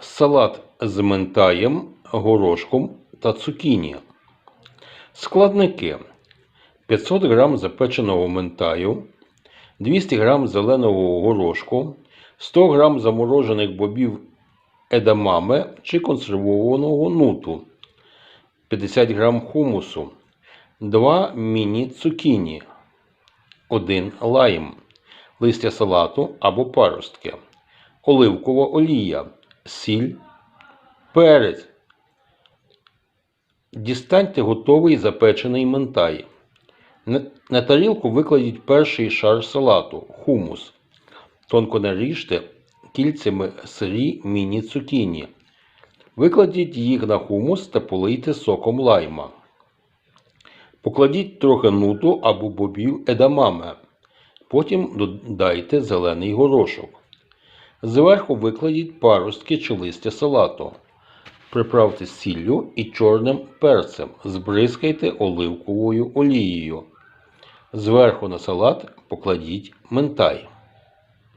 Салат з ментаєм, горошком та цукіні. Складники: 500 г запеченого ментаю, 200 г зеленого горошку, 100 г заморожених бобів едамаме чи консервованого нуту, 50 г хумусу, 2 міні-цукіні, 1 лайм, листя салату або паростки, оливкова олія, сіль, перець. Дістаньте готовий запечений ментай. На- тарілку викладіть перший шар салату хумус. Тонко наріжте кільцями сирі міні-цукіні. Викладіть їх на хумус та полийте соком лайма. Покладіть трохи нуту або бобів едамаме. Потім додайте зелений горошок. Зверху викладіть паростки чи листя салату. Приправте сіллю і чорним перцем. Збризкайте оливковою олією. Зверху на салат покладіть ментай.